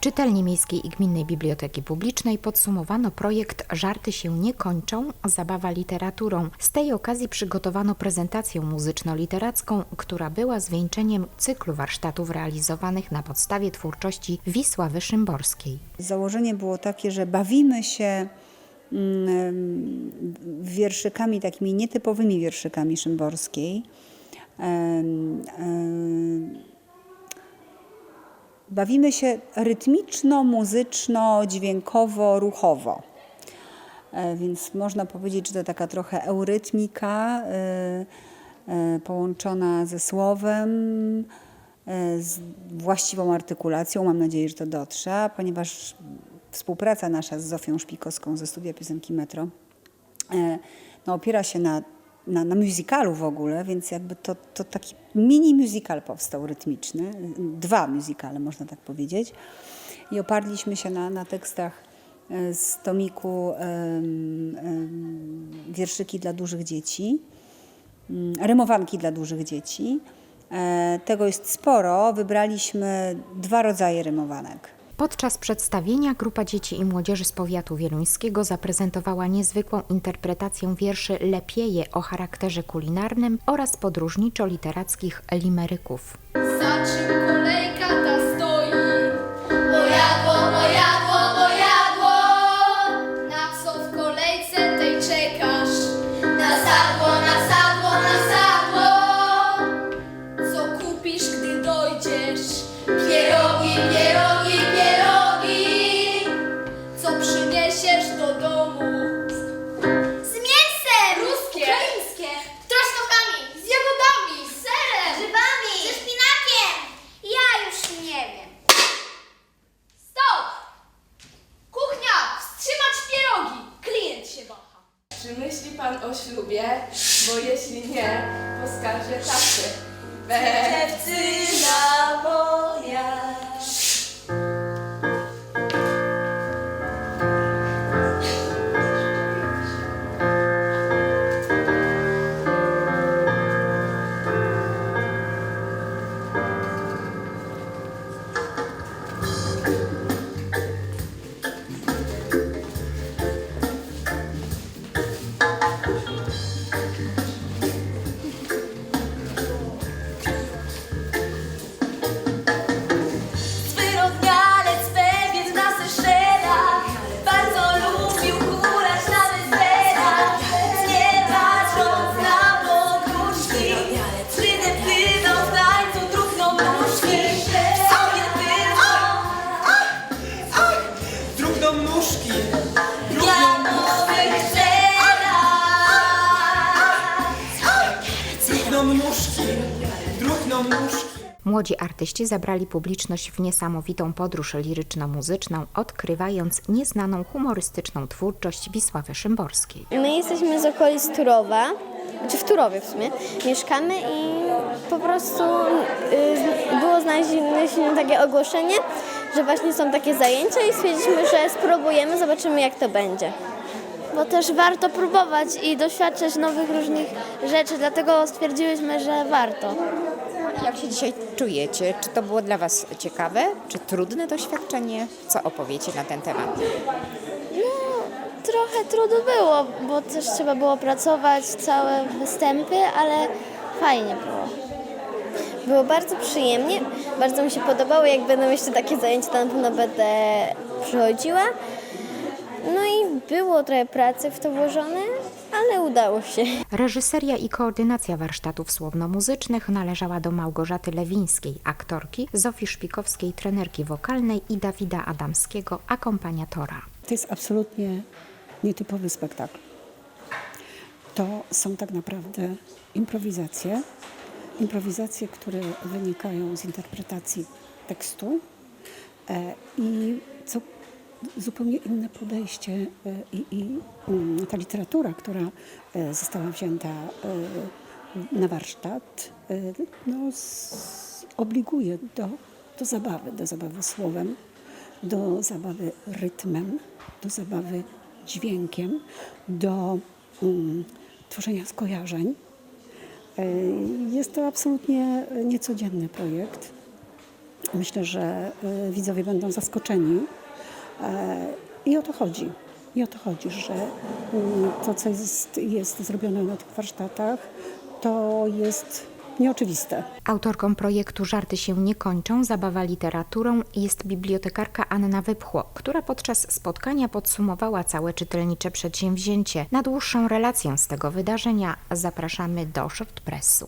W czytelni Miejskiej i Gminnej Biblioteki Publicznej podsumowano projekt Żarty się nie kończą, zabawa literaturą. Z tej okazji przygotowano prezentację muzyczno-literacką, która była zwieńczeniem cyklu warsztatów realizowanych na podstawie twórczości Wisławy Szymborskiej. Założenie było takie, że bawimy się mm, wierszykami, takimi nietypowymi wierszykami Szymborskiej. Bawimy się rytmiczno, muzyczno, dźwiękowo, ruchowo. E, Więc można powiedzieć, że to taka trochę eurytmika e, e, połączona ze słowem, z właściwą artykulacją. Mam nadzieję, że to dotrze, ponieważ współpraca nasza z Zofią Szpikowską ze studia piosenki Metro no, opiera się na, na, na musicalu w ogóle, więc jakby to, to taki mini musical powstał rytmiczny. Dwa musicale, można tak powiedzieć. I oparliśmy się na, na tekstach e, z tomiku em, em, wierszyki dla dużych dzieci, mm, rymowanki dla dużych dzieci. E, Tego jest sporo. Wybraliśmy dwa rodzaje rymowanek. Podczas przedstawienia grupa dzieci i młodzieży z powiatu wieluńskiego zaprezentowała niezwykłą interpretację wierszy Lepieje o charakterze kulinarnym oraz podróżniczo-literackich limeryków. Kolejka kupisz, gdy dojdziesz? Pierogi, pierogi, pierogi! Co przyniesiesz do domu? Z mięsem! Ruskie! Ukraińskie! Traśtokami! Z jagodami! Z serem! Grzybami! Ze szpinakiem! Ja już nie wiem. Stop! Kuchnia! Wstrzymać pierogi! Klient się waha. Czy myśli pan o ślubie? Bo jeśli nie, poskarżę taty. Baptist. Młodzi artyści zabrali publiczność w niesamowitą podróż liryczno-muzyczną, odkrywając nieznaną humorystyczną twórczość Wisławy Szymborskiej. My jesteśmy z okolic Turowa, czy w Turowie w sumie, mieszkamy i po prostu y, było znalezione takie ogłoszenie, że właśnie są takie zajęcia i stwierdziliśmy, że spróbujemy, zobaczymy jak to będzie. Bo też warto próbować i doświadczać nowych różnych rzeczy, dlatego stwierdziłyśmy, że warto. Jak się dzisiaj czujecie? Czy to było dla Was ciekawe, czy trudne doświadczenie? Co opowiecie na ten temat? Trochę trudu było, bo też trzeba było pracować, całe występy, ale fajnie było. Było bardzo przyjemnie, bardzo mi się podobało. Jak będą jeszcze takie zajęcia, to na pewno będę przychodziła. No i było trochę pracy w to włożone, ale udało się. Reżyseria i koordynacja warsztatów słowno-muzycznych należała do Małgorzaty Lewińskiej, aktorki, Zofii Szpikowskiej, trenerki wokalnej i Dawida Adamskiego, akompaniatora. To jest absolutnie nietypowy spektakl. To są tak naprawdę improwizacje. Improwizacje, które wynikają z interpretacji tekstu e, i co zupełnie inne podejście e, i, i mm, ta literatura, która e, została wzięta na warsztat, no, obliguje do, do zabawy, do zabawy słowem, do zabawy rytmem, do zabawy dźwiękiem, do mm, tworzenia skojarzeń. E, Jest to absolutnie niecodzienny projekt. Myślę, że y, widzowie będą zaskoczeni. E, I o to chodzi. I o to chodzi, że mm, to, co jest, jest zrobione na tych warsztatach, to jest nieoczywiste. Autorką projektu Żarty się nie kończą, zabawa literaturą jest bibliotekarka Anna Wypchło, która podczas spotkania podsumowała całe czytelnicze przedsięwzięcie. Na dłuższą relację z tego wydarzenia zapraszamy do Shortpressu.